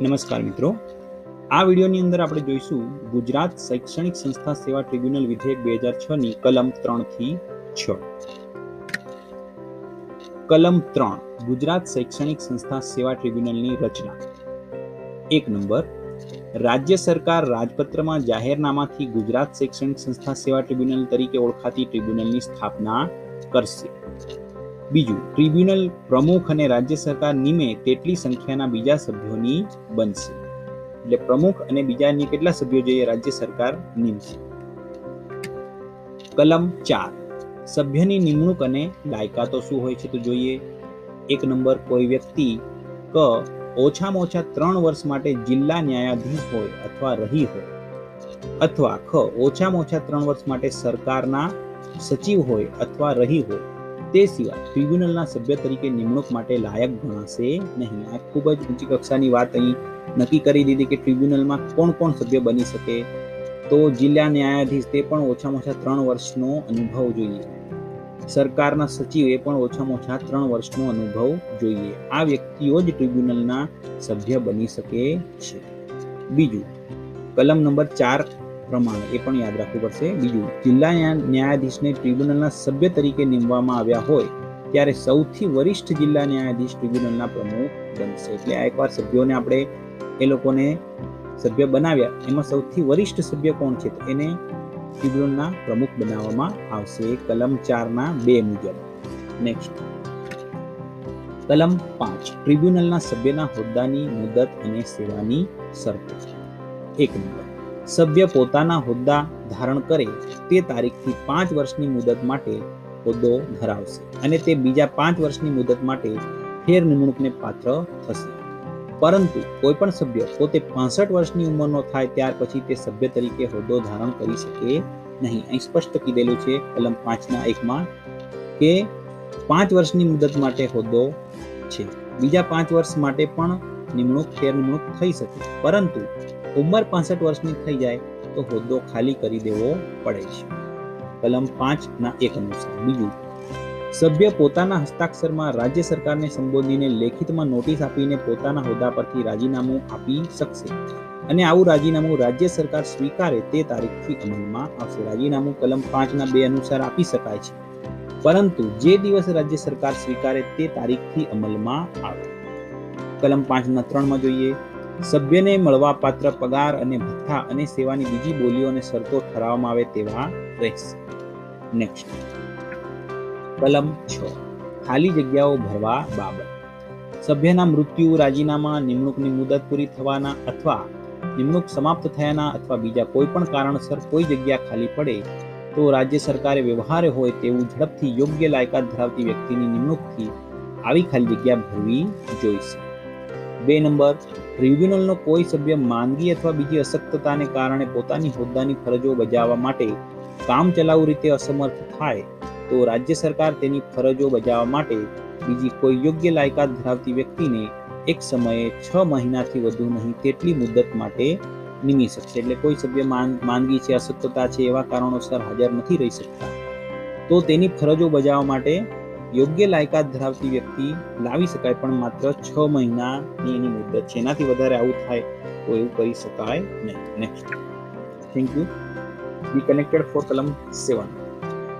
નમસ્કાર મિત્રો. આ વિડીયોની અંદર આપણે જોઈશું ગુજરાત શૈક્ષણિક સંસ્થા સેવા ટ્રિબ્યુનલ વિધેયક બે હજાર છ ની કલમ ત્રણથી છ. કલમ ત્રણ, ગુજરાત શૈક્ષણિક સંસ્થા સેવા ટ્રિબ્યુનલની રચના. એક નંબર, રાજ્ય સરકાર રાજપત્રમાં જાહેરનામાથી ગુજરાત શૈક્ષણિક સંસ્થા સેવા ટ્રિબ્યુનલ તરીકે ઓળખાતી ટ્રિબ્યુનલની સ્થાપના કરશે. બીજું ટ્રિબ્યુનલ પ્રમુખ અને રાજ્ય સરકાર નિમે તેટલી સંખ્યાના બીજા સભ્યોની બનશે. એટલે પ્રમુખ અને બીજા અન્ય કેટલા સભ્યો જોઈએ રાજ્ય સરકાર નિમશે. કલમ ચાર, સભ્યની નિમણૂક અને લાયકાતો શું હોય છે તો જોઈએ. એક નંબર, કોઈ વ્યક્તિ ક ઓછામાં ઓછા ત્રણ વર્ષ માટે જિલ્લા ન્યાયાધીશ હોય અથવા રહી હોય અથવા ખ ઓછામાં ઓછા ત્રણ વર્ષ માટે સરકારના સચિવ હોય અથવા રહી હોય તે સિવાય ટ્રિબ્યુનલના સભ્ય તરીકે નિમણૂક માટે લાયક ગણાશે નહીં. આ ખૂબ જ ઊંચી કક્ષાની વાત અહીં નક્કી કરી દીધી કે ટ્રિબ્યુનલમાં કોણ કોણ સભ્ય બની શકે. તો જિલ્લા ન્યાયાધીશ તે પણ ઓછામાં ઓછા ત્રણ વર્ષનો અનુભવ જોઈએ. સરકારના સચિવ પણ ઓછામાં ઓછા ત્રણ વર્ષનો અનુભવ જોઈએ. આ વ્યક્તિઓ જ ટ્રિબ્યુનલના સભ્ય બની શકે છે. બીજું, કલમ નંબર ચાર પ્રમાણે એ પણ યાદ રાખવું પડશે. બીજું જિલ્લા ન્યાયાધીશને ટ્રિબ્યુનલના સભ્ય તરીકે નીમવામાં આવ્યા હોય, ત્યારે સૌથી વરિષ્ઠ જિલ્લા ન્યાયાધીશ ટ્રિબ્યુનલના પ્રમુખ બનશે. એટલે આ એકવાર સભ્યોને આપણે એ લોકોને સભ્ય બનાવ્યા. એમાં સૌથી વરિષ્ઠ સભ્ય કોણ છે? એને ટ્રિબ્યુનલના પ્રમુખ બનાવવામાં આવશે કલમ ચારના બે મુજબ. નેક્સ્ટ કલમ પાંચ. ટ્રિબ્યુનલના સભ્યના હોદ્દાની મુદત અને સેવાની શરતો. એક નંબર. સભ્ય પોતાના હોદ્દા ધારણ કરે તે તારીખથી પાંચ વર્ષની મુદત માટે હોદ્દો ધરાવશે અને તે બીજા પાંચ વર્ષની મુદત માટે ફેર નિમણૂકને પાત્ર થશે. પરંતુ કોઈ પણ સભ્ય પોતે પાસઠ વર્ષની ઉંમરનો થાય ત્યાર પછી તે સભ્ય તરીકે હોદ્દો ધારણ કરી શકે નહીં. અહીં સ્પષ્ટ કીધેલું છે કલમ પાંચના એકમાં કે પાંચ વર્ષની મુદત માટે હોદ્દો છે. બીજા પાંચ વર્ષ માટે પણ નિમણૂક, ફેર નિમણૂક થઈ શકે. પરંતુ ઉંમર પાસઠ વર્ષની થઈ જાય તો હોદ્દો ખાલી કરી દેવો પડે છે. કલમ પાંચ ના એક અનુસાર. બીજું, સભ્ય પોતાના હસ્તાક્ષરમાં રાજ્ય સરકારને સંબોધીને લેખિતમાં નોટિસ આપીને પોતાના હોદ્દા પરથી રાજીનામું આપી શકશે અને આવું રાજીનામું રાજ્ય સરકાર સ્વીકારે તે તારીખથી અમલમાં આવશે. રાજીનામું કલમ પાંચના બે અનુસાર આપી શકાય છે. પરંતુ જે દિવસ રાજ્ય સરકાર સ્વીકારે તે તારીખથી અમલમાં આવે. કલમ પાંચના ત્રણમાં જોઈએ સભ્યને મળવા પાત્ર પગાર અને ભથ્થા અને સેવાની બીજી બોલીઓ અને શરતો ઠરાવવામાં આવે તેવા રહેશે. નેક્સ્ટ કલમ છ. ખાલી જગ્યાઓ ભરવા બાબત. સભ્યના મૃત્યુ, રાજીનામા, નિમણૂકની મુદત પૂરી થવાના અથવા નિમણૂક સમાપ્ત થયાના અથવા બીજા કોઈ પણ કારણસર કોઈ જગ્યા ખાલી પડે તો રાજ્ય સરકારે વ્યવહારે હોય તેવું ઝડપથી યોગ્ય લાયકાત ધરાવતી વ્યક્તિની નિમણૂકથી આવી ખાલી જગ્યા ભરવી જોઈશે. બે નંબર ટ્રિબ્યુનલનો કોઈ સભ્ય માંદગી અથવા બીજી અશક્તતાને કારણે પોતાની હોદ્દાની ફરજો બજાવવા માટે કામચલાઉ રીતે અસમર્થ થાય, તો રાજ્ય સરકાર તેની ફરજો બજાવવા માટે બીજી કોઈ યોગ્ય લાયકાત ધરાવતી વ્યક્તિને એક સમયે છ મહિનાથી વધુ નહીં, તેટલી મુદત માટે નિમી શકશે. એટલે કોઈ સભ્ય માંદ- માંદગી છે, અશક્તતા છે એવા કારણોસર હાજર નથી રહી શકતા. તો તેની ફરજો બજાવવા માટે યોગ્ય લાયકાત ધરાવતી વ્યક્તિ લાવી શકાય પણ માત્ર છ મહિનાની એની મુદત છે. એનાથી વધારે આવું થાય તો એવું કરી શકાય નહીં. Next thank you be connected for કલમ સેવન